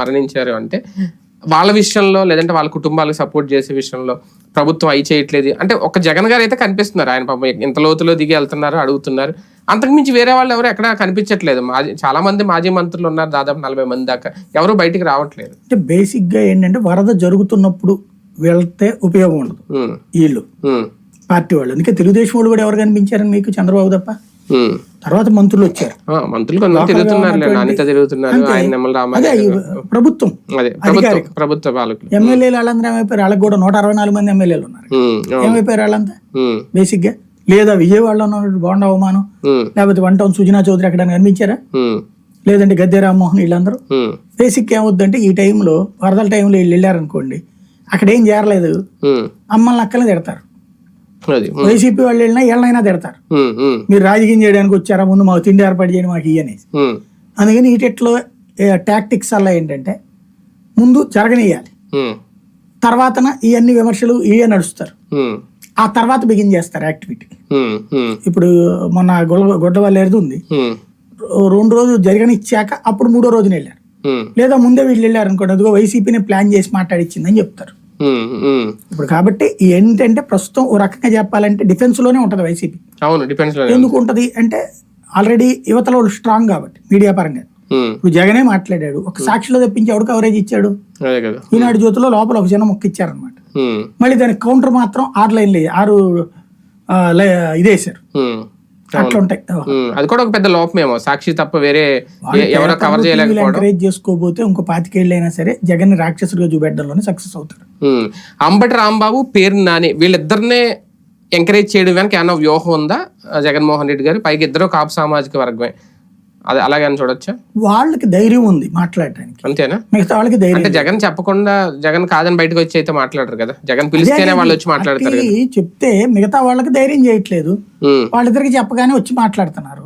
మరణించారు అంటే వాళ్ళ విషయంలో లేదంటే వాళ్ళ కుటుంబాలకు సపోర్ట్ చేసే విషయంలో ప్రభుత్వం అయి చేయట్లేదు. అంటే ఒక జగన్ గారు అయితే కనిపిస్తున్నారు. ఆయన పాపం ఇంత లోతులో దిగి వెళ్తున్నారు అడుగుతున్నారు. అంతకుమించి వేరే వాళ్ళు ఎవరు ఎక్కడ కనిపించట్లేదు. మాజీ చాలా మంది మాజీ మంత్రులు ఉన్నారు దాదాపు నలభై మంది దాకా. ఎవరు బయటికి రావట్లేదు. అంటే బేసిక్గా ఏంటంటే వరద జరుగుతున్నప్పుడు వెళ్తే ఉపయోగం ఉండదు. వీళ్ళు. పార్టీ వాళ్ళు. అందుకే తెలుగుదేశం వాళ్ళు కూడా ఎవరు కనిపించారని మీకు చంద్రబాబు తప్ప. తర్వాత మంత్రులు వచ్చారు. మంత్రులు తిరుగుతున్నారు అనిత తిరుగుతున్నారు ఆయన ప్రభుత్వం ప్రభుత్వం పాలకులు. ఎమ్మెల్యేలు వాళ్ళందరూ ఏమైపోయారు? వాళ్ళకి కూడా నూట అరవై నాలుగు మంది ఎమ్మెల్యేలు ఉన్నారు. ఏమైపోయారు వాళ్ళంతా? బేసిక్గా లేదా విజయవాడలో ఉన్న బోండా అవమానం లేకపోతే వన్ టౌన్ సుజనా చౌదరి ఎక్కడ కనిపించారా? లేదంటే గద్దె రామ్మోహన్ వీళ్ళందరూ? బేసిక్ ఏమవుద్దంటే ఈ టైంలో వరదల టైంలో వీళ్ళు వెళ్ళారనుకోండి అక్కడ ఏం చేరలేదు ఉమ్. అమ్మల్ని అక్కలే తిడతారు. వైసీపీ వాళ్ళు వెళ్ళినా వీళ్ళనైనా తిడతారు. ఉమ్, ఉమ్, మీరు రాజకీయం చేయడానికి వచ్చారా? ముందు మాకు తిండి ఏర్పాటు చేయండి మాకు ఇయ్యనేసి అందుకని ఈటెట్లో టాక్టిక్స్ అలా ఏంటంటే ముందు జరగనియాలి తర్వాతన ఇవన్నీ విమర్శలు ఇవే నడుస్తారు. ఆ తర్వాత బిగిన్ చేస్తారు యాక్టివిటీ ఇప్పుడు మొన్న గొడవ గొడ్డవల్లేరుది ఉంది. రెండు రోజులు జరగనిచ్చాక అప్పుడు మూడో రోజున వెళ్ళారు. లేదా ముందే వీళ్ళు వెళ్ళారు అనుకోండి అదిగో వైసీపీని ప్లాన్ చేసి మాట్లాడిచ్చిందని చెప్తారు. ఇప్పుడు కాబట్టి ఏంటంటే ప్రస్తుతం ఓ రకంగా చెప్పాలంటే డిఫెన్స్లోనే ఉంటది వైసీపీ. అవును లో ఎందుకు ఉంటది అంటే ఆల్రెడీ యువతలో వాళ్ళు స్ట్రాంగ్ కాబట్టి మీడియా పరంగా. ఇప్పుడు జగనే మాట్లాడాడు ఒక సాక్షిలో తెప్పించి ఎవడు కవరేజ్ ఇచ్చాడు? ఈనాడు జ్యోతిలో లోపల ఒక చిన్న మొక్క ఇచ్చారనమాట మళ్ళీ దానికి కౌంటర్ మాత్రం ఆరు లైన్లు ఆరు ఇదేశారు. అది కూడా ఒక పెద్ద లోపమేమో సాక్షి తప్ప వేరే ఎవరో కవర్ చేయలేకపోవడం ఎంకరేజ్ చేసుకోకపోతే ఇంకో పాతికేళ్ళు అయినా సరే జగన్ రాక్షసుడిగా చూపెట్టడంలోనే సక్సెస్ అవుతారు ఉమ్. అంబటి రాంబాబు పేరు నాని. వీళ్ళిద్దరినే ఎంకరేజ్ చేయడం వెనక ఏమైనా వ్యూహం ఉందా? జగన్మోహన్ రెడ్డి గారు? పైకి ఇద్దరు కాపు సామాజిక వర్గమే. అది అలాగే అని చూడొచ్చా? వాళ్ళకి ధైర్యం ఉంది మాట్లాడటానికి. అంతేనా? మిగతా వాళ్ళకి ధైర్యం అంటే జగన్ చెప్పకుండా జగన్ కాదని బయటకు వచ్చి అయితే మాట్లాడరు కదా? జగన్ పిలిస్తేనే వాళ్ళు వచ్చి మాట్లాడతారు చెప్తే మిగతా వాళ్ళకి ధైర్యం చేయట్లేదు. వాళ్ళిద్దరికి చెప్పగానే వచ్చి మాట్లాడుతున్నారు.